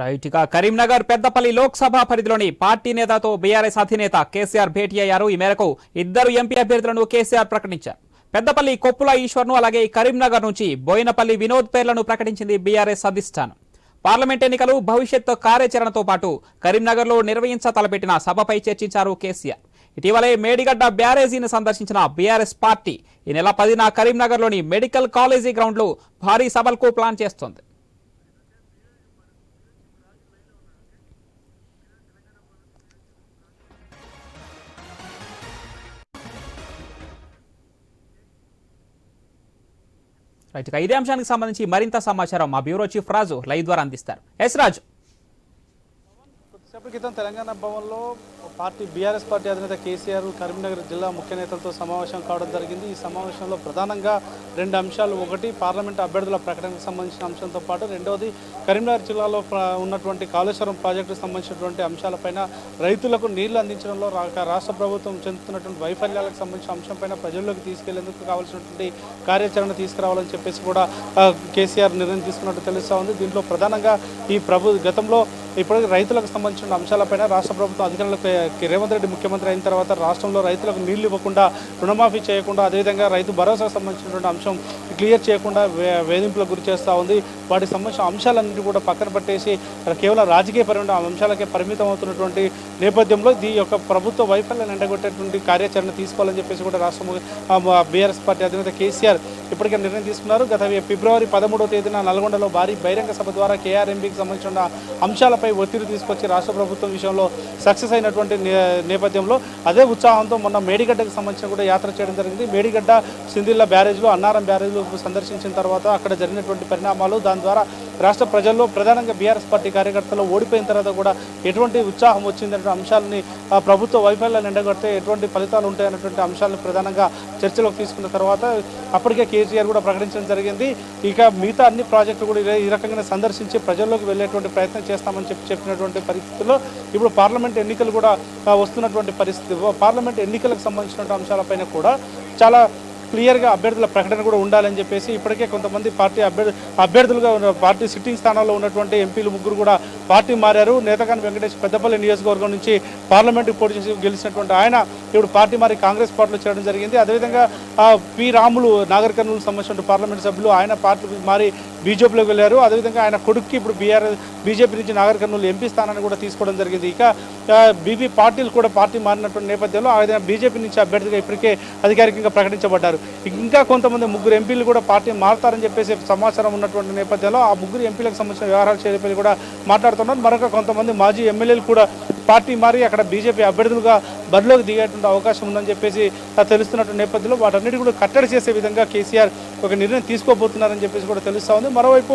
Right ఇక కరీంనగర్ పెద్దపల్లి లోక్సభ పరిధిలోని party నేతతో BRS అధినేత కేసీఆర్ భేటీ అయ్యారు. ఈ మేరకు ఇద్దరు ఎంపీ అభ్యర్థులను కేసీఆర్ ప్రకటించారు. పెద్దపల్లి కొప్పుల ఈశ్వర్ను అలాగే కరీంనగర్ నుంచి బోయినపల్లి వినోద్ పేర్లను ప్రకటించింది బీఆర్ఎస్ అధిష్టానం. పార్లమెంట్ ఎన్నికలు భవిష్యత్తు కార్యాచరణతో పాటు కరీంనగర్లో నిర్వహించ తలపెట్టిన సభపై చర్చించారు కేసీఆర్. ఇటీవలే మేడిగడ్డ బ్యారేజీని సందర్శించిన బీఆర్ఎస్ పార్టీ ఈ నెల పదిన కరీంనగర్లోని మెడికల్ కాలేజీ గ్రౌండ్లో భారీ సభలకు ప్లాన్ చేస్తోంది. రైట్ ఇదే అంశానికి సంబంధించి మరింత సమాచారం మా బ్యూరో చీఫ్ రాజు లైవ్ ద్వారా అందిస్తారు. ఎస్ రాజు. కొద్దిసేపటి క్రితం తెలంగాణ భవన్లో పార్టీ బీఆర్ఎస్ పార్టీ అధినేత కేసీఆర్ కరీంనగర్ జిల్లా ముఖ్య నేతలతో సమావేశం కావడం జరిగింది. ఈ సమావేశంలో ప్రధానంగా రెండు అంశాలు. ఒకటి పార్లమెంట్ అభ్యర్థుల ప్రకటనకు సంబంధించిన అంశంతో పాటు రెండవది కరీంనగర్ జిల్లాలో ఉన్నటువంటి కాళేశ్వరం ప్రాజెక్టుకు సంబంధించినటువంటి అంశాలపైన రైతులకు నీళ్ళు అందించడంలో రా- రాష్ట్ర ప్రభుత్వం చెందుతున్నటువంటి వైఫల్యాలకు సంబంధించిన అంశంపైన ప్రజల్లోకి తీసుకెళ్ళేందుకు కావాల్సినటువంటి కార్యాచరణ తీసుకురావాలని చెప్పేసి కూడా కేసీఆర్ నిర్ణయం తీసుకున్నట్టు తెలుస్తూ ఉంది. దీంట్లో ప్రధానంగా ఈ ప్రభు గతంలో ఇప్పుడు రైతులకు సంబంధించిన అంశాలపైన రాష్ట్ర ప్రభుత్వం అధికారులకు రేవంత్ రెడ్డి ముఖ్యమంత్రి అయిన తర్వాత రాష్ట్రంలో రైతులకు నీళ్ళు ఇవ్వకుండా రుణమాఫీ చేయకుండా అదేవిధంగా రైతు భరోసాకు సంబంధించినటువంటి అంశం క్లియర్ చేయకుండా వేధింపులకు గురి చేస్తూ ఉంది. వాటికి సంబంధించిన అంశాలన్నింటినీ కూడా పక్కన పెట్టేసి కేవలం రాజకీయపరమైన అంశాలకే పరిమితం అవుతున్నటువంటి నేపథ్యంలో ఈ యొక్క ప్రభుత్వ వైఫల్యాన్ని ఎండగొట్టేటువంటి కార్యాచరణ తీసుకోవాలని చెప్పేసి కూడా రాష్ట్ర బీఆర్ఎస్ పార్టీ అధినేత కేసీఆర్ ఇప్పటికే నిర్ణయం తీసుకున్నారు. గత ఫిబ్రవరి పదమూడవ తేదీన నల్గొండలో భారీ బహిరంగ సభ ద్వారా కేఆర్ఎంబీకి సంబంధించిన అంశాలపై ఒత్తిడి తీసుకొచ్చి రాష్ట్ర ప్రభుత్వం విషయంలో సక్సెస్ అయినటువంటి నే- నేపథ్యంలో అదే ఉత్సాహంతో మొన్న మేడిగడ్డకు సంబంధించిన కూడా యాత్ర చేయడం జరిగింది. మేడిగడ్డ సింధిల్ల బ్యారేజ్లో అన్నారం బ్యారేజ్లో సందర్శించిన తర్వాత అక్కడ జరిగినటువంటి పరిణామాలు దాని ద్వారా రాష్ట్ర ప్రజల్లో ప్రధానంగా బీఆర్ఎస్ పార్టీ కార్యకర్తలు ఓడిపోయిన తర్వాత కూడా ఎటువంటి ఉత్సాహం వచ్చిందనే అంశాలని ప్రభుత్వ వైఫల్యాన్ని ఎండగడితే ఎటువంటి ఫలితాలు ఉంటాయన్నటువంటి అంశాలను ప్రధానంగా చర్చలోకి తీసుకున్న తర్వాత అప్పటికే కేసీఆర్ కూడా ప్రకటించడం జరిగింది. ఇక మిగతా అన్ని ప్రాజెక్టులు కూడా ఈ రకంగానే సందర్శించి ప్రజల్లోకి వెళ్ళేటువంటి ప్రయత్నం చేస్తామని చెప్పి చెప్పినటువంటి పరిస్థితుల్లో ఇప్పుడు పార్లమెంట్ ఎన్నికలు కూడా వస్తున్నటువంటి పరిస్థితి. పార్లమెంట్ ఎన్నికలకు సంబంధించినటువంటి అంశాలపైన కూడా చాలా క్లియర్గా అభ్యర్థుల ప్రకటన కూడా ఉండాలని చెప్పేసి ఇప్పటికే కొంతమంది పార్టీ అభ్యర్థి అభ్యర్థులుగా ఉన్న పార్టీ సిట్టింగ్ స్థానాల్లో ఉన్నటువంటి ఎంపీలు ముగ్గురు కూడా పార్టీ మారారు. నేతకాని వెంకటేష్ పెద్దపల్లి నియోజకవర్గం నుంచి పార్లమెంటుకు పోటీ చేసి గెలిచినటువంటి ఆయన ఇప్పుడు పార్టీ మారి కాంగ్రెస్ పార్టీలో చేరడం జరిగింది. అదేవిధంగా పి రాములు నాగర్ కర్నూలు సంబంధించిన పార్లమెంట్ సభ్యులు ఆయన పార్టీ మారి బీజేపీలోకి వెళ్ళారు. అదేవిధంగా ఆయన కొడుక్కి ఇప్పుడు బీఆర్ బీజేపీ నుంచి నాగర్ కర్నూలు ఎంపీ స్థానాన్ని కూడా తీసుకోవడం జరిగింది. ఇక బీబీ పార్టీలు కూడా పార్టీ మారినటువంటి నేపథ్యంలో ఆ విధంగా బీజేపీ నుంచి అభ్యర్థిగా ఇప్పటికే అధికారికంగా ప్రకటించబడ్డారు. ఇంకా కొంతమంది ముగ్గురు ఎంపీలు కూడా పార్టీ మారుతారని చెప్పేసి సమాచారం ఉన్నటువంటి నేపథ్యంలో ఆ ముగ్గురు ఎంపీలకు సంబంధించిన వ్యవహారాలు చేరిపల్లి కూడా మాట్లాడుతున్నారు. మరొక కొంతమంది మాజీ ఎమ్మెల్యేలు కూడా పార్టీ మారి అక్కడ బీజేపీ అభ్యర్థులుగా బరిలోకి దిగేటువంటి అవకాశం ఉందని చెప్పేసి తెలుస్తున్నటువంటి తెలుస్తున్నట్టు నేపథ్యంలో వాటన్నిటి కూడా కట్టడి చేసే విధంగా కేసీఆర్ ఒక నిర్ణయం తీసుకోబోతున్నారని చెప్పేసి కూడా తెలుస్తూ ఉంది. మరోవైపు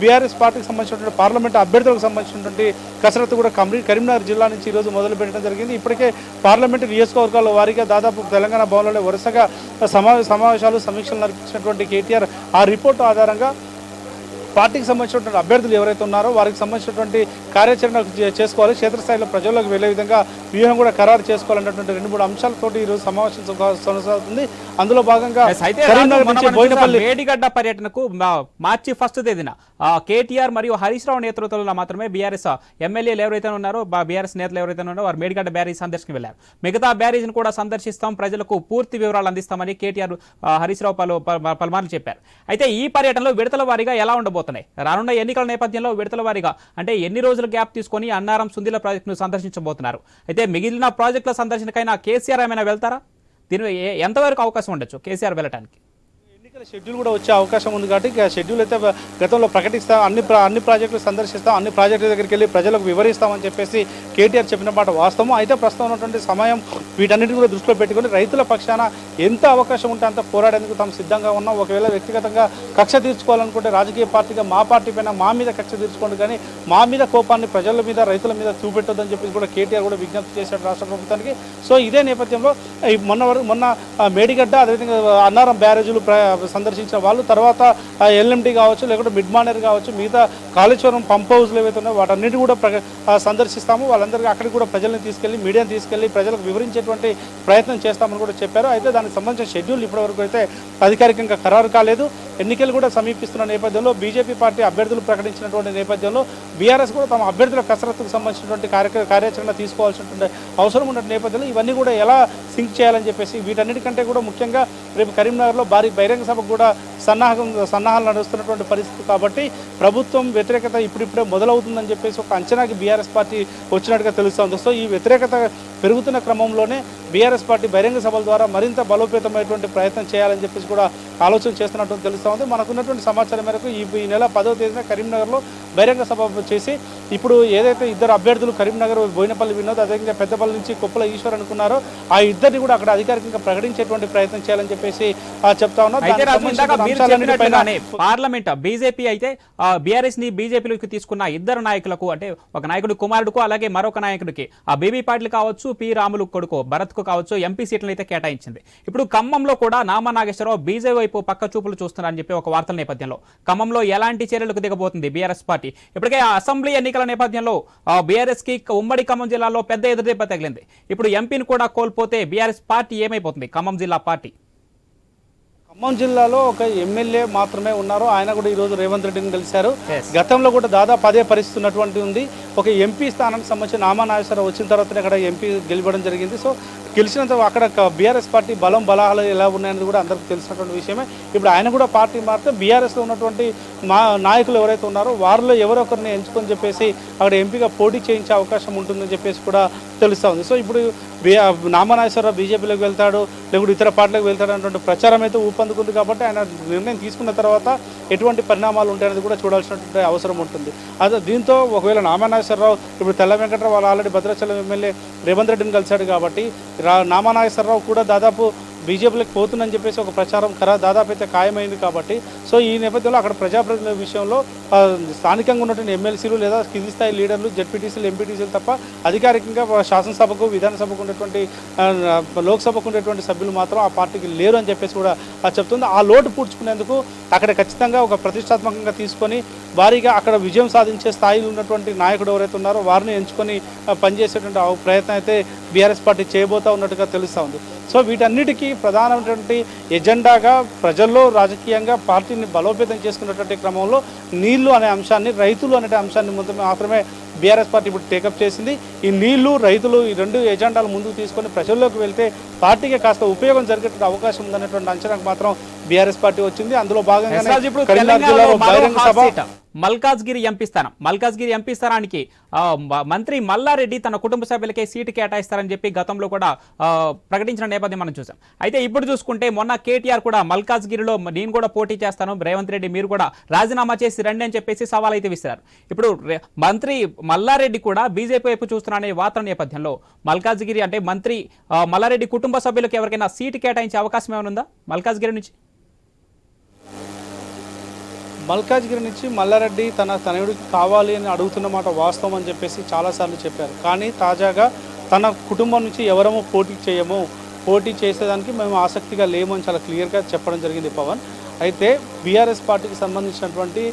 బీఆర్ఎస్ పార్టీకి సంబంధించినటువంటి పార్లమెంట్ అభ్యర్థులకు సంబంధించినటువంటి కసరత్తు కూడా కరీంనగర్ జిల్లా నుంచి ఈరోజు మొదలు పెట్టడం జరిగింది. ఇప్పటికే పార్లమెంటు నియోజకవర్గాల వారీగా దాదాపు తెలంగాణ భవన్లో వరుసగా సమా సమావేశాలు సమీక్షలు నడిపించినటువంటి కేటీఆర్ ఆ రిపోర్టు ఆధారంగా పార్టీకి సంబంధించినటువంటి అభ్యర్థులు ఎవరైతే ఉన్నారో వారికి సంబంధించినటువంటి కార్యాచరణ చేసుకోవాలి. క్షేత్రస్థాయిలో ప్రజల్లోకి వెళ్ళే విధంగా వ్యూహం కూడా ఖరారు చేసుకోవాలన్నటువంటి రెండు మూడు అంశాలతోటి ఈరోజు సమావేశం కొనసాగుతుంది. అందులో భాగంగా మేడిగడ్డ పర్యటనకు మార్చి ఫస్ట్ తేదీన కేటీఆర్ మరియు హరీష్ రావు నేతృత్వంలో మాత్రమే బీఆర్ఎస్ ఎమ్మెల్యేలు ఎవరైతే ఉన్నారో బీఆర్ఎస్ నేతలు ఎవరైతే ఉన్నారో వారు మేడిగడ్డ బ్యారేజ్ సందర్శనకు వెళ్ళారు మిగతా బ్యారేజ్ను కూడా సందర్శిస్తాం. ప్రజలకు పూర్తి వివరాలు అందిస్తామని కేటీఆర్ హరీష్ రావు పలు పలు- పలుమార్లు చెప్పారు. అయితే ఈ పర్యటనలో విడతల వారీగా ఎలా ఉండబోతున్నాయి రానున్న ఎన్నికల నేపథ్యంలో విడతల వారీగా అంటే ఎన్ని రోజుల గ్యాప్ తీసుకొని అన్నారం సుందిల ప్రాజెక్టును సందర్శించబోతున్నారు. అయితే మిగిలిన ప్రాజెక్టుల సందర్శనకైనా కేసీఆర్ ఏమైనా వెళ్తారా? దీని ఎంతవరకు అవకాశం ఉండొచ్చు కేసీఆర్ వెళ్ళటానికి? ఎన్నికల షెడ్యూల్ కూడా వచ్చే అవకాశం ఉంది కాబట్టి షెడ్యూల్ అయితే గతంలో ప్రకటిస్తాం అన్ని ప్రా- అన్ని ప్రాజెక్టులు సందర్శిస్తాం అన్ని ప్రాజెక్టుల దగ్గరికి వెళ్ళి ప్రజలకు వివరిస్తామని చెప్పేసి కేటీఆర్ చెప్పిన మాట వాస్తవం. అయితే ప్రస్తుతం ఉన్నటువంటి సమయం వీటన్నిటిని కూడా దృష్టిలో పెట్టుకుని రైతుల పక్షాన ఎంత అవకాశం ఉంటే అంత పోరాడేందుకు తాము సిద్ధంగా ఉన్నాం. ఒకవేళ వ్యక్తిగతంగా కక్ష తీర్చుకోవాలనుకుంటే రాజకీయ పార్టీగా మా పార్టీ పైన మా మీద కక్ష తీర్చుకోండి కానీ మా మీద కోపాన్ని ప్రజల మీద రైతుల మీద చూపెట్టొద్దని చెప్పి కూడా కేటీఆర్ కూడా విజ్ఞప్తి చేశాడు రాష్ట్ర ప్రభుత్వానికి. సో ఇదే నేపథ్యంలో మొన్న వరకు మొన్న మేడిగడ్డ అదేవిధంగా అన్నారం బ్యారేజీలు ప్ర- సందర్శించిన వాళ్ళు తర్వాత ఎల్ఎండి కావచ్చు లేకుంటే మిడ్ మానర్ కావచ్చు మిగతా కాళేశ్వరం పంప్ హౌస్లు ఏవైతే ఉన్నాయో వాటన్నిటి కూడా ప్ర సందర్శిస్తాము. వాళ్ళందరికీ అక్కడికి కూడా ప్రజల్ని తీసుకెళ్ళి మీడియాని తీసుకెళ్ళి ప్రజలకు వివరించేటువంటి ప్రయత్నం చేస్తామని కూడా చెప్పారు. అయితే దానికి సంబంధించిన షెడ్యూల్ ఇప్పటివరకు అయితే అధికారికంగా ఖరారు కాలేదు. ఎన్నికలు కూడా సమీపిస్తున్న నేపథ్యంలో బీజేపీ పార్టీ అభ్యర్థులు ప్రకటించినటువంటి నేపథ్యంలో బీఆర్ఎస్ కూడా తమ అభ్యర్థుల కసరత్తుకు సంబంధించినటువంటి కార్య కార్యాచరణ తీసుకోవాల్సినటువంటి అవసరం ఉన్న నేపథ్యంలో ఇవన్నీ కూడా ఎలా సింక్ చేయాలని చెప్పేసి వీటన్నిటికంటే కూడా ముఖ్యంగా రేపు కరీంనగర్లో భారీ బహిరంగ సభకు కూడా సన్నాహం సన్నాహాలు నడుస్తున్నటువంటి పరిస్థితి కాబట్టి ప్రభుత్వం వ్యతిరేకత ఇప్పుడిప్పుడే మొదలవుతుందని చెప్పేసి ఒక అంచనాకి బీఆర్ఎస్ పార్టీ వచ్చినట్టుగా తెలుస్తోంది. సో ఈ వ్యతిరేకత పెరుగుతున్న క్రమంలోనే బీఆర్ఎస్ పార్టీ బహిరంగ సభల ద్వారా మరింత బలోపేతమైనటువంటి ప్రయత్నం చేయాలని చెప్పేసి కూడా ఆలోచన చేస్తున్నట్టు తెలుస్తూ ఉంది. మనకున్నటువంటి సమాచారం మేరకు ఈ నెల పదవ తేదీన కరీంనగర్లో బహిరంగ సభ చేసి ఇప్పుడు ఏదైతే ఇద్దరు అభ్యర్థులు కరీంనగర్ బోయినపల్లి వినోద్ అదేవిధంగా పెద్దపల్లి నుంచి కుప్పల ఈశ్వర్ అనుకున్నారో ఆ ఇద్దరిని కూడా అక్కడ అధికారికంగా ప్రకటించేటువంటి ప్రయత్నం చేయాలని చెప్పేసి చెప్తా చెప్పినట్లుగానే పార్లమెంట్ బీజేపీ అయితే బీఆర్ఎస్ని బీజేపీలోకి తీసుకున్న ఇద్దరు నాయకులకు అంటే ఒక నాయకుడు కుమారుడుకు అలాగే మరొక నాయకుడికి ఆ బీబీ పాటిల్ కావచ్చు పి రాములు కొడుకు భరత్కు కావచ్చు ఎంపీ సీట్లను అయితే కేటాయించింది. ఇప్పుడు ఖమ్మంలో కూడా నామా నాగేశ్వరరావు బీజేపీ వైపు పక్క చూపులు చూస్తున్నారని చెప్పి ఒక వార్తల నేపథ్యంలో ఖమ్మంలో ఎలాంటి చర్యలకు దిగబోతుంది బీఆర్ఎస్ పార్టీ? ఇప్పటికే ఆ అసెంబ్లీ ఎన్నికల నేపథ్యంలో బీఆర్ఎస్కి ఉమ్మడి ఖమ్మం జిల్లాలో పెద్ద ఎదురుదెబ్బ తగిలింది. ఇప్పుడు ఎంపీని కూడా కోల్పోతే బీఆర్ఎస్ పార్టీ ఏమైపోతుంది? ఖమ్మం జిల్లా పార్టీ. ఖమ్మం జిల్లాలో ఒక ఎమ్మెల్యే మాత్రమే ఉన్నారు. ఆయన కూడా ఈరోజు రేవంత్ రెడ్డిని కలిశారు. గతంలో కూడా దాదాపు అదే పరిస్థితి ఉన్నటువంటి ఉంది. ఒక ఎంపీ స్థానానికి సంబంధించి నామా నాగేశ్వరరావు వచ్చిన తర్వాతనే అక్కడ ఎంపీ గెలవడం జరిగింది. సో గెలిచినంత అక్కడ బీఆర్ఎస్ పార్టీ బలం బలాలు ఎలా ఉన్నాయనేది కూడా అందరికీ తెలిసినటువంటి విషయమే. ఇప్పుడు ఆయన కూడా పార్టీ మారితే బీఆర్ఎస్లో ఉన్నటువంటి మా నాయకులు ఎవరైతే ఉన్నారో వారిలో ఎవరొకరిని ఎంచుకొని చెప్పేసి అక్కడ ఎంపీగా పోటీ చేయించే అవకాశం ఉంటుందని చెప్పేసి కూడా తెలుస్తూ ఉంది. సో ఇప్పుడు బీ నామనాగేశ్వరరావు బీజేపీలోకి వెళ్తాడు లేకుంటే ఇతర పార్టీలకు వెళ్తాడు అనేటువంటి ప్రచారం అయితే ఊపందుకుంది కాబట్టి ఆయన నిర్ణయం తీసుకున్న తర్వాత ఎటువంటి పరిణామాలు ఉంటాయనేది కూడా చూడాల్సినటువంటి అవసరం ఉంటుంది. అదే దీంతో ఒకవేళ నామనాగేశ్వరరావు ఇప్పుడు తెల్ల వెంకటరావు వాళ్ళు ఆల్రెడీ భద్రాచలం ఎమ్మెల్యే రేవంత్ రెడ్డిని కలిశాడు కాబట్టి రా నామానాగేశ్వరరావు కూడా దాదాపు బీజేపీలకు పోతుందని చెప్పేసి ఒక ప్రచారం ఖరా దాదాపు అయితే ఖాయమైంది కాబట్టి సో ఈ నేపథ్యంలో అక్కడ ప్రజాప్రతినిధుల విషయంలో స్థానికంగా ఉన్నటువంటి ఎమ్మెల్సీలు లేదా కింది స్థాయి లీడర్లు జడ్పీటీసీలు ఎంపీటీసీలు తప్ప అధికారికంగా శాసనసభకు విధానసభకు ఉన్నటువంటి లోక్సభకు ఉండేటువంటి సభ్యులు మాత్రం ఆ పార్టీకి లేరు అని చెప్పేసి కూడా చెప్తుంది. ఆ లోటు పూడ్చుకునేందుకు అక్కడ ఖచ్చితంగా ఒక ప్రతిష్టాత్మకంగా తీసుకొని భారీగా అక్కడ విజయం సాధించే స్థాయిలో ఉన్నటువంటి నాయకుడు ఎవరైతే ఉన్నారో వారిని ఎంచుకొని పనిచేసేటువంటి ఆ ప్రయత్నం అయితే బీఆర్ఎస్ పార్టీ చేయబోతా ఉన్నట్టుగా తెలుస్తూ ఉంది. సో వీటన్నిటికీ ప్రధానమైనటువంటి ఎజెండాగా ప్రజల్లో రాజకీయంగా పార్టీని బలోపేతం చేసుకున్నటువంటి క్రమంలో నీళ్ళు అనే అంశాన్ని రైతులు అనే అంశాన్ని ముందు మాత్రమే బీఆర్ఎస్ పార్టీ ఇప్పుడు టేకప్ చేసింది. ఈ నీళ్ళు రైతులు ఈ రెండు ఎజెండాలు ముందుకు తీసుకొని ప్రజల్లోకి వెళ్తే పార్టీకి కాస్త ఉపయోగం జరిగేటువంటి అవకాశం ఉందనేటువంటి అంచనాకు మాత్రం బీఆర్ఎస్ పార్టీ వచ్చింది. అందులో సీట్. మల్కాజ్గిరి ఎంపీ స్థానం. మల్కాజ్గిరి ఎంపీ స్థానానికి మంత్రి మల్లారెడ్డి తన కుటుంబ సభ్యులకే సీటు కేటాయిస్తారని చెప్పి గతంలో కూడా ప్రకటించిన నేపథ్యం మనం చూసాం. అయితే ఇప్పుడు చూసుకుంటే మొన్న కేటీఆర్ కూడా మల్కాజ్గిరిలో నేను కూడా పోటీ చేస్తాను రేవంత్ రెడ్డి మీరు కూడా రాజీనామా చేసి రండి అని చెప్పేసి సవాల్ అయితే విసిరారు. ఇప్పుడు మంత్రి మల్లారెడ్డి కూడా బీజేపీ వైపు చూస్తున్నారనే వార్త నేపథ్యంలో మల్కాజ్గిరి అంటే మంత్రి మల్లారెడ్డి కుటుంబ సభ్యులకు ఎవరికైనా సీటు కేటాయించే అవకాశం ఏమైనా ఉందా? మల్కాజ్గిరి నుంచి? మల్కాజ్గిరి నుంచి మల్లారెడ్డి తన తనయుడికి కావాలి అని అడుగుతున్న మాట వాస్తవం అని చెప్పేసి చాలాసార్లు చెప్పారు. కానీ తాజాగా తన కుటుంబం నుంచి ఎవరము పోటీ చేయము పోటీ చేసేదానికి మేము ఆసక్తిగా లేము అని చాలా క్లియర్గా చెప్పడం జరిగింది పవన్. అయితే బీఆర్ఎస్ పార్టీకి సంబంధించినటువంటి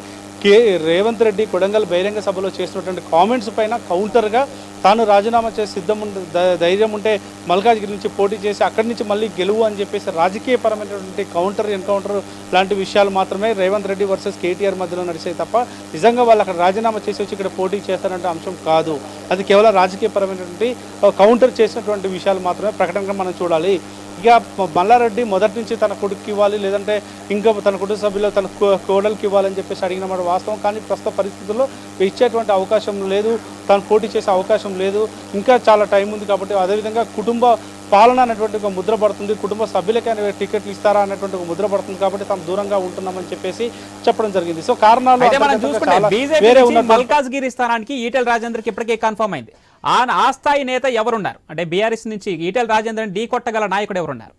కే రేవంత్ రెడ్డి కొడంగల్ బహిరంగ సభలో చేసినటువంటి కామెంట్స్ పైన కౌంటర్గా తాను రాజీనామా చేసి సిద్ధం ఉంటే ధైర్యం ఉంటే మల్కాజ్గిరి నుంచి పోటీ చేసి అక్కడి నుంచి మళ్ళీ గెలువు అని చెప్పేసి రాజకీయపరమైనటువంటి కౌంటర్ ఎన్కౌంటర్ లాంటి విషయాలు మాత్రమే రేవంత్ రెడ్డి వర్సెస్ కేటీఆర్ మధ్యలో నడిచాయి తప్ప నిజంగా వాళ్ళు అక్కడ రాజీనామా చేసి వచ్చి ఇక్కడ పోటీ చేస్తారంటే అంశం కాదు. అది కేవలం రాజకీయపరమైనటువంటి కౌంటర్ చేసినటువంటి విషయాలు మాత్రమే ప్రకటనగా మనం చూడాలి. ఇక మల్లారెడ్డి మొదటి నుంచి తన కొడుకు ఇవ్వాలి లేదంటే ఇంకా తన కుటుంబ సభ్యులు తన కో- కోడలికి ఇవ్వాలని చెప్పేసి అడిగిన మాట వాస్తవం. కానీ ప్రస్తుత పరిస్థితుల్లో ఇచ్చేటువంటి అవకాశం లేదు. తాను పోటీ చేసే అవకాశం లేదు. ఇంకా చాలా టైం ఉంది కాబట్టి అదేవిధంగా కుటుంబ పాలన అనేటువంటి ఒక ముద్ర పడుతుంది. కుటుంబ సభ్యులకి అనే టికెట్లు ఇస్తారా అనేటువంటి ఒక ముద్ర పడుతుంది కాబట్టి తాము దూరంగా ఉంటున్నామని చెప్పేసి చెప్పడం జరిగింది. సో కారణాలు మల్కాజ్గిరి స్థానానికి ఈటెల రాజేందర్కి ఇప్పటికే కన్ఫర్మ్ అయింది. ఆ స్థాయి నేత ఎవరున్నారు? అంటే బీఆర్ఎస్ నుంచి ఈటెల రాజేందర్ ఢీ కొట్టగల నాయకుడు ఎవరున్నారు?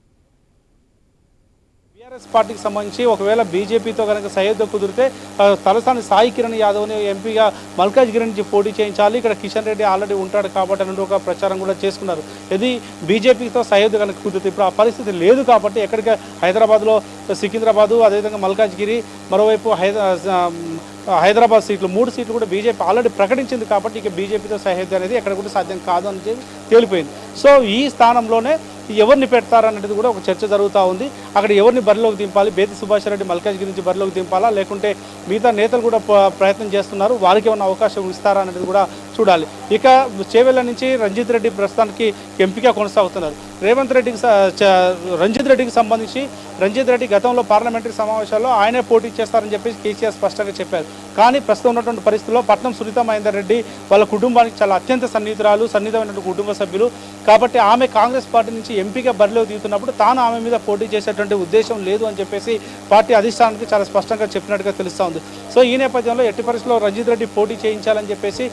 కాంగ్రెస్ పార్టీకి సంబంధించి ఒకవేళ బీజేపీతో కనుక సయోధ్య కుదిరితే తలసాని సాయి కిరణ్ యాదవ్ని ఎంపీగా మల్కాజ్గిరి నుంచి పోటీ చేయించాలి. ఇక్కడ కిషన్ రెడ్డి ఆల్రెడీ ఉంటాడు కాబట్టి అని ఒక ప్రచారం కూడా చేసుకున్నారు. ఇది బీజేపీతో సయోధ్య కనుక కుదిరితే ఇప్పుడు ఆ పరిస్థితి లేదు కాబట్టి ఎక్కడికి హైదరాబాద్లో సికింద్రాబాదు అదేవిధంగా మల్కాజ్గిరి మరోవైపు హైదరా హైదరాబాద్ సీట్లు మూడు సీట్లు కూడా బీజేపీ ఆల్రెడీ ప్రకటించింది కాబట్టి ఇక బీజేపీతో సహేద్యం అనేది ఎక్కడ కూడా సాధ్యం కాదు అని తేలిపోయింది. సో ఈ స్థానంలోనే ఎవరిని పెడతారన్నది కూడా ఒక చర్చ జరుగుతూ ఉంది. అక్కడ ఎవరిని బరిలోకి దింపాలి? బేతి సుభాష్ రెడ్డి మల్కాజ్గిరి నుంచి బరిలోకి దింపాలా? లేకుంటే మిగతా నేతలు కూడా ప్రయత్నం చేస్తున్నారు. వారికి ఏమైనా అవకాశం ఇస్తారా అనేది కూడా చూడాలి. ఇక చేవెళ్ళ నుంచి రంజిత్ రెడ్డి ప్రస్తుతానికి ఎంపిక కొనసాగుతున్నారు. రేవంత్ రెడ్డికి రంజిత్ రెడ్డికి సంబంధించి రంజిత్ రెడ్డి గతంలో పార్లమెంటరీ సమావేశాల్లో ఆయనే పోటీ చేస్తారని చెప్పేసి కేసీఆర్ స్పష్టంగా చెప్పారు. కానీ ప్రస్తుతం ఉన్నటువంటి పరిస్థితుల్లో పట్నం సునీత మహేందర్ రెడ్డి వాళ్ళ కుటుంబానికి చాలా అత్యంత సన్నిహితురాలు సన్నిహితమైనటువంటి కుటుంబ సభ్యులు. కాబట్టి ఆమె కాంగ్రెస్ పార్టీ నుంచి ఎంపీగా బరిలో దిగుతున్నప్పుడు తాను ఆమె మీద పోటీ చేసేటువంటి ఉద్దేశం లేదు అని చెప్పేసి పార్టీ అధిష్టానానికి చాలా స్పష్టంగా చెప్పినట్టుగా తెలుస్తూ ఉంది. సో ఈ నేపథ్యంలో ఎట్టి పరిస్థితుల్లో రంజిత్ రెడ్డి పోటీ చేయించాలని చెప్పేసి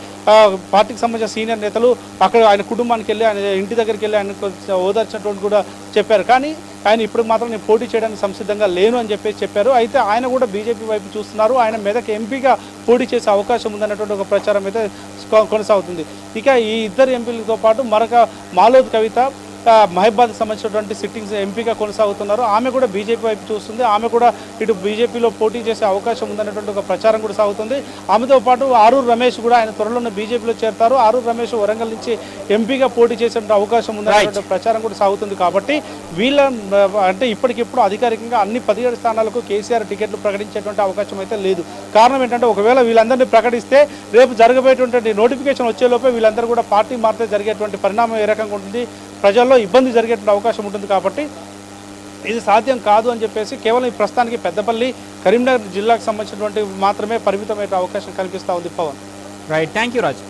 పార్టీకి సంబంధించిన సీనియర్ నేతలు అక్కడ ఆయన కుటుంబానికి వెళ్ళి ఆయన ఇంటి దగ్గరికి వెళ్ళి ఆయన కొంచెం ఓదార్చినటువంటి కూడా చెప్పారు. కానీ ఆయన ఇప్పుడు మాత్రం నేను పోటీ చేయడానికి సంసిద్ధంగా లేను అని చెప్పేసి చెప్పారు. అయితే ఆయన కూడా బీజేపీ వైపు చూస్తున్నారు. ఆయన మీదకి ఎంపీగా పోటీ చేసే అవకాశం ఉందన్నటువంటి ఒక ప్రచారం అయితే కొనసాగుతుంది. ఇక ఈ ఇద్దరు ఎంపీలతో పాటు మరొక మాలోద్ కవిత మహబాద్కి సంబంధించినటువంటి సిట్టింగ్స్ ఎంపీగా కొనసాగుతున్నారు. ఆమె కూడా బీజేపీ వైపు చూస్తుంది. ఆమె కూడా ఇటు బీజేపీలో పోటీ చేసే అవకాశం ఉందన్నటువంటి ఒక ప్రచారం కూడా సాగుతుంది. ఆమెతో పాటు ఆరూరు రమేష్ కూడా ఆయన త్వరలోనే బీజేపీలో చేరతారు. ఆరూరు రమేష్ వరంగల్ నుంచి ఎంపీగా పోటీ చేసే అవకాశం ఉందన్నటువంటి ప్రచారం కూడా సాగుతుంది. కాబట్టి వీళ్ళ అంటే ఇప్పటికిప్పుడు అధికారికంగా అన్ని పదిహేడు స్థానాలకు కేసీఆర్ టికెట్లు ప్రకటించేటువంటి అవకాశం అయితే లేదు. కారణం ఏంటంటే ఒకవేళ వీళ్ళందరినీ ప్రకటిస్తే రేపు జరగబోయేటువంటి నోటిఫికేషన్ వచ్చేలోపే వీళ్ళందరూ కూడా పార్టీ మారితే జరిగేటువంటి పరిణామం ఏ రకంగా ఉంటుంది? ప్రజల్లో ఇబ్బంది జరిగేటువంటి అవకాశం ఉంటుంది కాబట్టి ఇది సాధ్యం కాదు అని చెప్పేసి కేవలం ఈ ప్రస్తుతానికి పెద్దపల్లి కరీంనగర్ జిల్లాకు సంబంధించినటువంటి మాత్రమే పరిమితమైన అవకాశం కల్పిస్తూ ఉంది Pawan. Right thank you Raju